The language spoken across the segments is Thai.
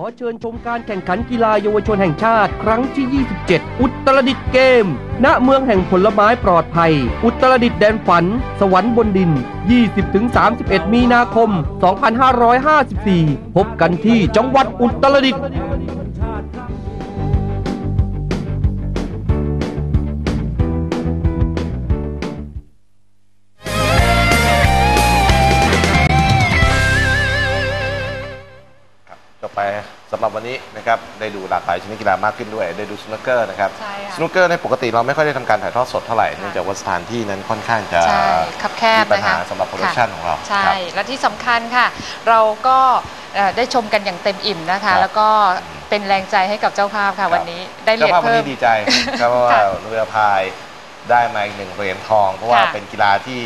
ขอเชิญชมการแข่งขันกีฬาเยาวชนแห่งชาติครั้งที่ 27 อุตรดิตถ์เกม ณ เมืองแห่งผลไม้ปลอดภัย อุตรดิตถ์แดนฝัน สวรรค์บนดิน 20-31 มีนาคม 2554 พบกันที่จังหวัดอุตรดิตถ์ สำหรับวันนี้นะครับได้ดูหลากหลายชนิดกีฬามากขึ้นด้วย ได้ดูสนุกเกอร์นะครับใช่ค่ะ สนุกเกอร์ในยปกติเราไม่ค่อยได้ทำการถ่ายทอดสดเท่าไหร่เนื่องจากว่าสถานที่นั้นค่อนข้างจะใช่คับแคบมีปัญนะหาคะสำหรับโปรดักชันของเราใช่ ครับ และที่สำคัญค่ะ เราก็เอ่อได้ชมกันอย่างเต็มอิ่มนะครัคะ บแล้วก็เป็นแรงใจให้กับเจ้าภาพค่ะวันนี้ได้เหรีเจ้ายญภาพวันเพิ่ม นี้ดีใจครับเพราะว่าค่ะเรือพายได้มาอีกหนึ่งเหรียญทอง เพราะว่าค่ะเป็นกีฬาที่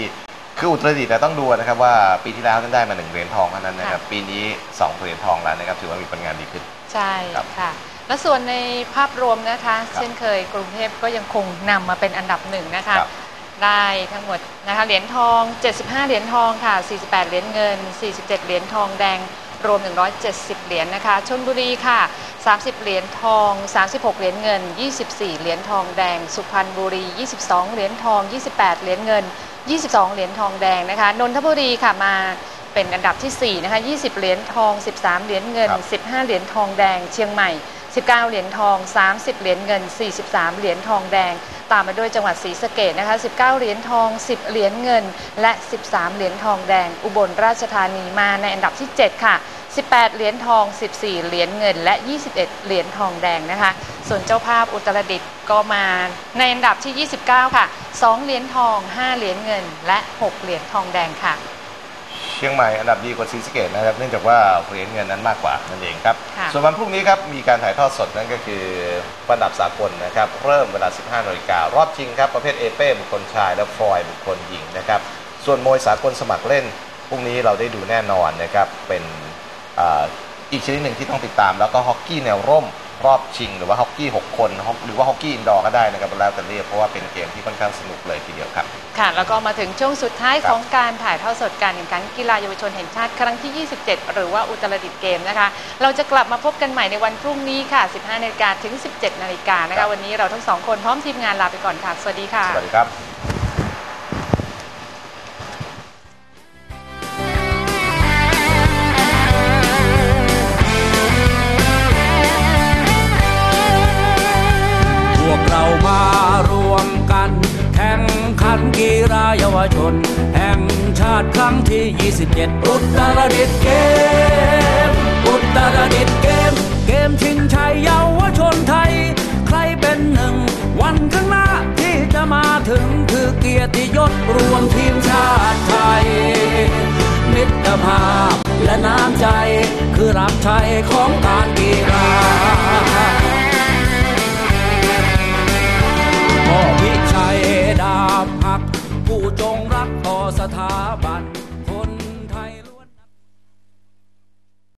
คืออุตรดิตถ์แต่ต้องดูนะครับว่าปีที่แล้วนั้นได้มาหนึ่งเหรียญทองเท่านั้นนะครับค่ะปีนี้สองเหรียญทองแล้วนะครับถือว่ามีผลงานดีขึ้น ใช่ครับ ค่ะ และส่วนในภาพรวมนะคะครับเช่นเคยกรุงเทพก็ยังคงนำมาเป็นอันดับหนึ่งนะคะ ครับ ได้ทั้งหมดนะคะเหรียญทอง 75 เหรียญทองค่ะ 48 เหรียญเงิน 47 เหรียญทองแดง รวม 170 เหรียญนะคะชลบุรีค่ะ 30 เหรียญทอง 36 เหรียญเงิน 24 เหรียญทองแดง สุพรรณบุรี 22 เหรียญทอง 28 เหรียญเงิน 22 เหรียญทองแดงนะคะ นนทบุรีค่ะมาเป็นอันดับทีสี่4นะคะ20 เหรียญทอง 13 เหรียญเงินครับ15 เหรียญทองแดง เชียงใหม่ 19 เหรียญทอง 30 เหรียญเงิน 43 เหรียญทองแดง ตามมาด้วยจังหวัดศรีสะเกดนะคะ 19 เหรียญทอง 10 เหรียญเงิน และ 13 เหรียญทองแดง อุบลราชธานีมาในอันดับที่ 7 ค่ะ 18 เหรียญทอง 14 เหรียญเงิน และ 21 เหรียญทองแดงนะคะ ส่วนเจ้าภาพอุตรดิตถ์ก็มาในอันดับที่ 29 ค่ะ 2 เหรียญทอง 5 เหรียญเงิน และ 6 เหรียญทองแดงค่ะ ชียงใหม่อันดับดีกว่าศรีสะเกดนะครับ เนื่องจากว่าเหรียญเงินนั้นมากกว่านั่นเองครับ ค่ะ ส่วนวันพรุ่งนี้ครับ มีการถ่ายทอดสดนั่นก็คือระดับสากลนะครับ เริ่มเวลา 15นาฬิการอบชิงครับ ประเภทเอเป้บุคคลชาย และฟอยล์บุคคลหญิงนะครับ ส่วนมวยสากลสมัครเล่นพรุ่งนี้เราได้ดูแน่นอนนะครับเป็นอ่าอีกชนิดหนึ่งที่ต้องติดตาม แล้วก็ฮอกกี้แนวร่มรอบชิง หรือว่าฮอกกี้6คนฮอกหรือว่าฮอกกี้อินดอร์ก็ได้นะครับแล้วแต่เรียกเพราะว่าเป็นเกมที่ค่อนข้างสนุกเลยทีเดียวครับ ค่ะ แล้วก็มาถึงช่วงสุดท้ายของการถ่ายทอดสดการแข่งขันกีฬาเยาวชนแห่งชาติครั้งที่ 27 หรือว่าอุตรดิตถ์เกมนะคะ เราจะกลับมาพบกันใหม่ในวันพรุ่งนี้ค่ะ 15นาฬิกาถึง 17นาฬิกานะคะ วันนี้เราทั้งสองคนพร้อมทีมงานลาไปก่อนค่ะ สวัสดีค่ะ สวัสดีครับ เยาวชน แห่งชาติครั้งที่ 27 อุตรดิตเกม อุตรดิตเกม เกมชิงชัยเยาวชนไทย ใครเป็นหนึ่ง วันข้างหน้าที่จะมาถึงคือเกียรติยศรวมทีมชาติไทย มิตรภาพและน้ำใจ คือรักชัยของการกี ผู้จงรักต่อสถาบ